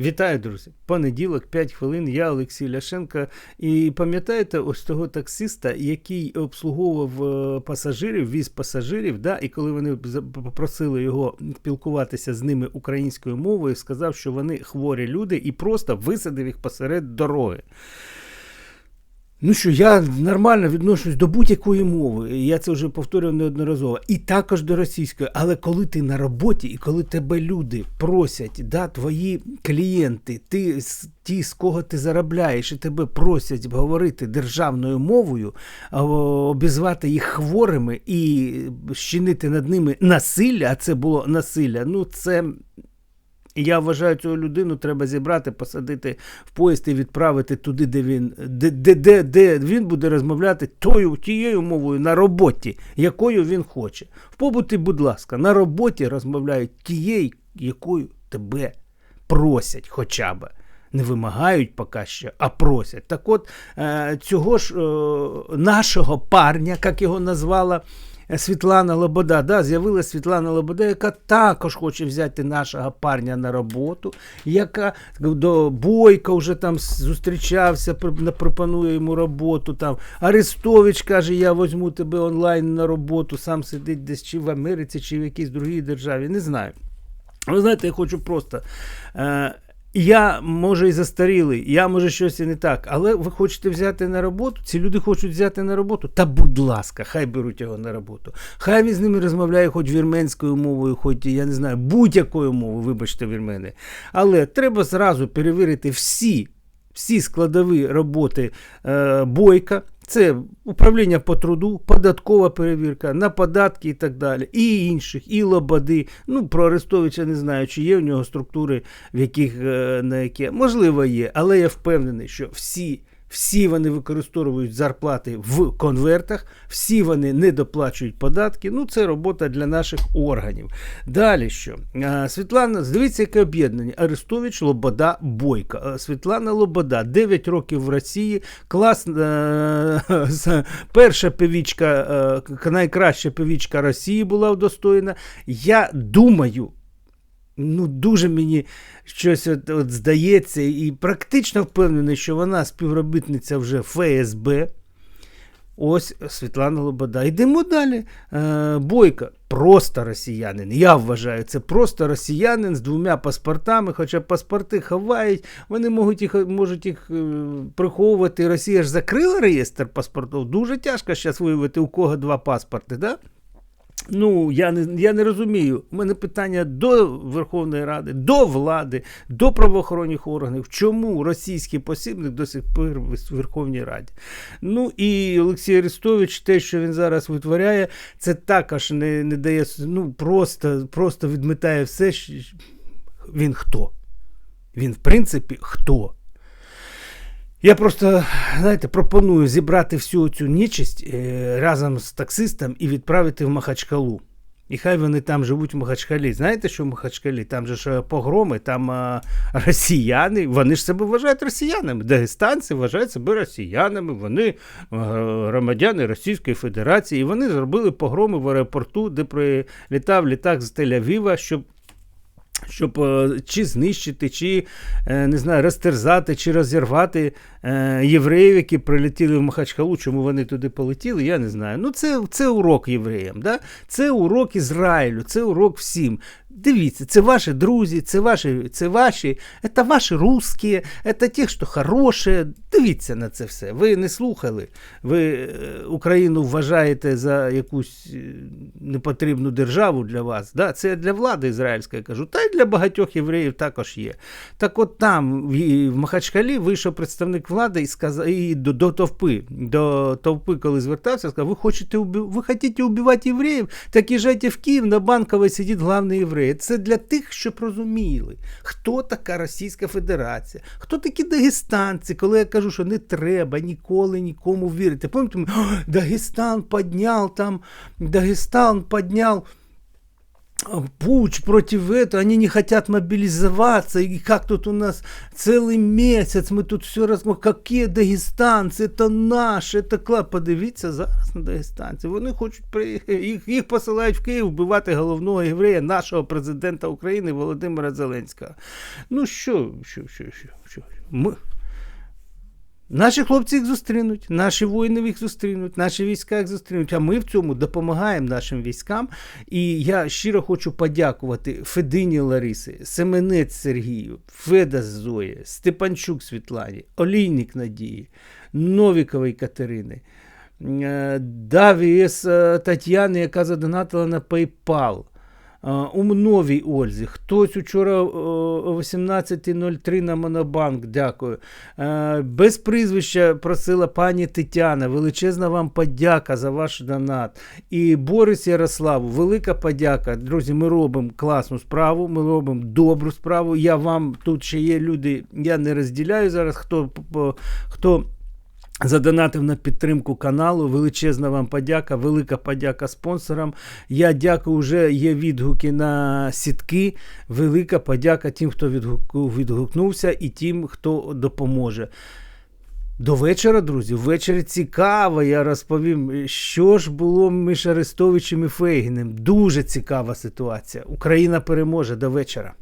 Вітаю, друзі! Понеділок, 5 хвилин. Я Олексій Ляшенко. І пам'ятаєте ось того таксиста, який обслуговував е, пасажирів, віз пасажирів, да, і коли вони попросили його спілкуватися з ними українською мовою, сказав, що вони хворі люди, і просто висадив їх посеред дороги. Ну що, я нормально відношусь до будь-якої мови. Я це вже повторював неодноразово. І також до російської. Але коли ти на роботі і коли тебе люди просять, да, твої клієнти, ти ті, з кого ти заробляєш, і тебе просять говорити державною мовою, обізвати їх хворими і щинити над ними насилля, а це було насилля. Ну це. Я вважаю, цю людину треба зібрати, посадити в поїзд і відправити туди, де він, де, де, де, де він буде розмовляти тою, тією мовою на роботі, якою він хоче. В побуті, будь ласка, на роботі розмовляють тією, якою тебе просять хоча б. Не вимагають поки що, а просять. Так от е, цього ж е, нашого парня, як його назвала Світлана Лобода, да, з'явилася Світлана Лобода, яка також хоче взяти нашого парня на роботу, яка до Бойка вже там зустрічався, пропонує йому роботу. Там. Арестович каже, я візьму тебе онлайн на роботу, сам сидить десь чи в Америці, чи в якійсь другій державі. Не знаю. Ви знаєте, я хочу просто. Е, я, може, і застарілий, я, може, щось і не так, але ви хочете взяти на роботу, ці люди хочуть взяти на роботу, та будь ласка, хай беруть його на роботу. Хай він з ними розмовляє хоч вірменською мовою, хоч, я не знаю, будь-якою мовою, вибачте, вірмени. Але треба зразу перевірити всі, всі складові роботи е, бойка. Це управління по труду, податкова перевірка на податки і так далі, і інших, і лободи. Ну, про Арестовича не знаю, чи є в нього структури, в яких е, на яке можливо є, але я впевнений, що всі. Всі вони використовують зарплати в конвертах, всі вони не доплачують податки. Ну, це робота для наших органів. Далі що? Світлана, дивіться, яке об'єднання. Арестович, Лобода, Бойка. Світлана Лобода, 9 років в Росії, клас, е, перша певічка, е, найкраща певічка Росії була удостоєна. Я думаю, ну, дуже мені щось от, от здається, і практично впевнений, що вона співробітниця вже ФСБ. Ось Світлана Лобода. Йдемо далі. Е, Бойка просто росіянин. Я вважаю, це просто росіянин з двома паспортами, хоча паспорти ховають, вони можуть їх, можуть їх е, приховувати. Росія ж закрила реєстр паспортів. Дуже тяжко зараз виявити, у кого два паспорти. Да? Ну, я не, я не розумію. У мене питання до Верховної Ради, до влади, до правоохоронних органів. Чому російський посібник до сих пір в Верховній Раді? Ну і Олексій Арестович, те, що він зараз витворяє, це також не, не дає ну, просто, просто відмітає все. Він хто? Він, в принципі, хто? Я просто, знаєте, пропоную зібрати всю цю нечисть е, разом з таксистом і відправити в Махачкалу. І хай вони там живуть в Махачкалі. Знаєте, що в Махачкалі? Там же ж е, погроми, там а, росіяни, вони ж себе вважають росіянами. Дагестанці вважають себе росіянами, вони е, громадяни Російської Федерації. І вони зробили погроми в аеропорту, де прилітав літак з Тель-Авіва, щоб щоб е, чи знищити, чи е, не знаю, розтерзати, чи розірвати е, євреїв, які прилетіли в Махачкалу, чому вони туди полетіли, я не знаю. Ну, це, це урок євреям. Да? Це урок Ізраїлю, це урок всім. Дивіться, це ваші друзі, це ваші, це ваші, це ваші русські, це ті, хто хороші. Дивіться на це все. Ви не слухали. Ви е, Україну вважаєте за якусь е, непотрібну державу для вас. Да? Це для влади ізраїльської кажу, та й для багатьох євреїв також є. Так от там, в, Махачкалі, вийшов представник влади і сказав і до, до товпи, до товпи, коли звертався, сказав, ви хочете ви хочете убивати євреїв, так їжджайте в Київ, на Банковій сидить главний єврей. Це для тих, щоб розуміли, хто така Російська Федерація, хто такі дагестанці, коли я кажу, що не треба ніколи нікому вірити. Пам'ятаєте, Дагестан підняв там, Дагестан підняв путь против этого, они не хотят мобилизоваться, и как тут у нас целый месяц, мы тут все раз, какие дагестанці, це наш, це клас. Подивіться зараз на дагестанців. Вони хочуть приїхати, їх, їх посилають в Київ вбивати головного єврея, нашого президента України Володимира Зеленського. Ну що, що, що, що, що? Ми... Наші хлопці їх зустрінуть, наші воїни їх зустрінуть, наші війська їх зустрінуть. А ми в цьому допомагаємо нашим військам. І я щиро хочу подякувати Федині Ларисі, Семенець Сергію, Феда Зої, Степанчук Світлані, Олійник Надії, Новіковій Катерини, е, Даві Тетяни, яка задонатила на PayPal. Е, Умновій Ользі. Хтось учора е, о 18.03 на Монобанк, дякую. Е, Без прізвища просила пані Тетяна. Величезна вам подяка за ваш донат. І Борис Ярославу, велика подяка. Друзі, ми робимо класну справу, ми робимо добру справу. Я вам тут ще є люди, я не розділяю зараз, хто, хто Задонатив на підтримку каналу. Величезна вам подяка, велика подяка спонсорам. Я дякую, вже є відгуки на сітки. Велика подяка тим, хто відгукнувся, і тим, хто допоможе. До вечора, друзі, ввечері цікаво. Я розповім, що ж було між Арестовичем і Фейгіним. Дуже цікава ситуація. Україна переможе до вечора.